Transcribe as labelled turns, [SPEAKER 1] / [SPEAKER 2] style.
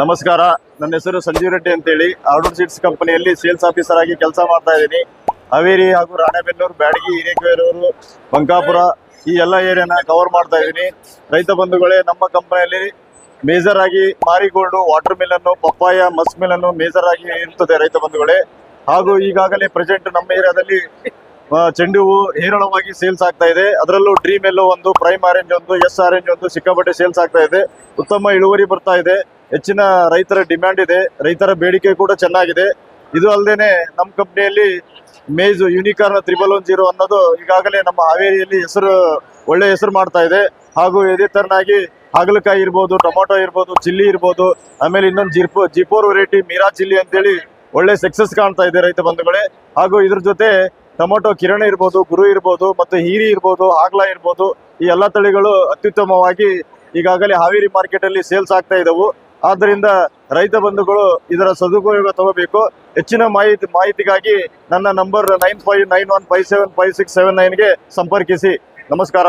[SPEAKER 1] ನಮಸ್ಕಾರ. ನನ್ನ ಹೆಸರು ಸಂಜೀವ್ ರೆಡ್ಡಿ ಅಂತೇಳಿ. ಆರ್ಡರ್ ಸೀಟ್ಸ್ ಕಂಪನಿಯಲ್ಲಿ ಸೇಲ್ಸ್ ಆಫೀಸರ್ ಆಗಿ ಕೆಲಸ ಮಾಡ್ತಾ ಇದ್ದೀನಿ. ಹಾವೇರಿ ಹಾಗೂ ರಾಣೆಬೆನ್ನೂರು, ಬ್ಯಾಡಗಿ, ಹಿರೇಕೆರೂರು, ಬಂಕಾಪುರ ಈ ಎಲ್ಲ ಏರಿಯಾನ ಕವರ್ ಮಾಡ್ತಾ ಇದ್ದೀನಿ. ರೈತ ಬಂಧುಗಳೇ, ನಮ್ಮ ಕಂಪನಿಯಲ್ಲಿ ಮೇಜರ್ ಆಗಿ ಮಾರಿಗೋಲ್ಡು ವಾಟರ್ ಮಿಲನ್ನು ಪಪ್ಪಾಯ ಮಸ್ ಮಿಲನ್ನು ಮೇಜರ್ ಆಗಿ ಇರ್ತದೆ ರೈತ ಬಂಧುಗಳೇ. ಹಾಗೂ ಈಗಾಗಲೇ ಪ್ರೆಸೆಂಟ್ ನಮ್ಮ ಏರಿಯಾದಲ್ಲಿ ಚೆಂಡು ಹೂವು ಹೇರಳವಾಗಿ ಸೇಲ್ಸ್ ಆಗ್ತಾ ಇದೆ. ಅದರಲ್ಲೂ ಡ್ರೀಮ್ ಎಲ್ಲೋ ಒಂದು ಪ್ರೈಮ್ ಆರೆಂಜ್ ಒಂದು ಎಸ್ ಆರೆಂಜ್ ಒಂದು ಸಿಕ್ಕಾಪಟ್ಟೆ ಸೇಲ್ಸ್ ಆಗ್ತಾ ಇದೆ. ಉತ್ತಮ ಇಳುವರಿ ಬರ್ತಾ ಇದೆ. ಹೆಚ್ಚಿನ ರೈತರ ಡಿಮ್ಯಾಂಡ್ ಇದೆ. ರೈತರ ಬೇಡಿಕೆ ಕೂಡ ಚೆನ್ನಾಗಿದೆ. ಇದು ಅಲ್ಲದೆ ನಮ್ಮ ಕಂಪ್ನಿಯಲ್ಲಿ maze unicorn triple one zero ಅನ್ನೋದು ಈಗಾಗಲೇ ನಮ್ಮ ಹಾವೇರಿಯಲ್ಲಿ ಹೆಸರು, ಒಳ್ಳೆ ಹೆಸರು ಮಾಡ್ತಾ ಇದೆ. ಹಾಗೂ ಇದೇ ತರನಾಗಿ ಹಾಗಲಕಾಯಿ ಇರ್ಬೋದು, ಟೊಮೊಟೊ ಇರ್ಬೋದು, ಚಿಲ್ಲಿ ಇರ್ಬೋದು, ಆಮೇಲೆ ಇನ್ನೊಂದು ಜಿರ್ಪೋ ಜಿಪೋರ್ ವೆರೈಟಿ ಮೀರಾ ಚಿಲ್ಲಿ ಅಂತೇಳಿ ಒಳ್ಳೆ ಸಕ್ಸಸ್ ಕಾಣ್ತಾ ಇದೆ ರೈತ ಬಂಧುಗಳೇ. ಹಾಗೂ ಇದ್ರ ಜೊತೆ ಟೊಮೊಟೊ ಕಿರಣ ಇರ್ಬೋದು, ಗುರು ಇರ್ಬೋದು, ಮತ್ತು ಹೀರಿ ಇರ್ಬೋದು, ಆಗ್ಲಾ ಇರ್ಬೋದು, ಈ ಎಲ್ಲ ತಳಿಗಳು ಅತ್ಯುತ್ತಮವಾಗಿ ಈಗಾಗಲೇ ಹಾವೇರಿ ಮಾರ್ಕೆಟ್ ಅಲ್ಲಿ ಸೇಲ್ಸ್ ಆಗ್ತಾ ಇದ್ದವು ಆದ್ದರಿಂದ ರೈತ ಬಂಧುಗಳು ಇದರ ಸದುಪಯೋಗ ತಗೋಬೇಕು. ಹೆಚ್ಚಿನ ಮಾಹಿತಿ, ಮಾಹಿತಿಗಾಗಿ ನನ್ನ number nine five nine one five seven five six seven ನೈನ್ಗೆ ಸಂಪರ್ಕಿಸಿ. ನಮಸ್ಕಾರ.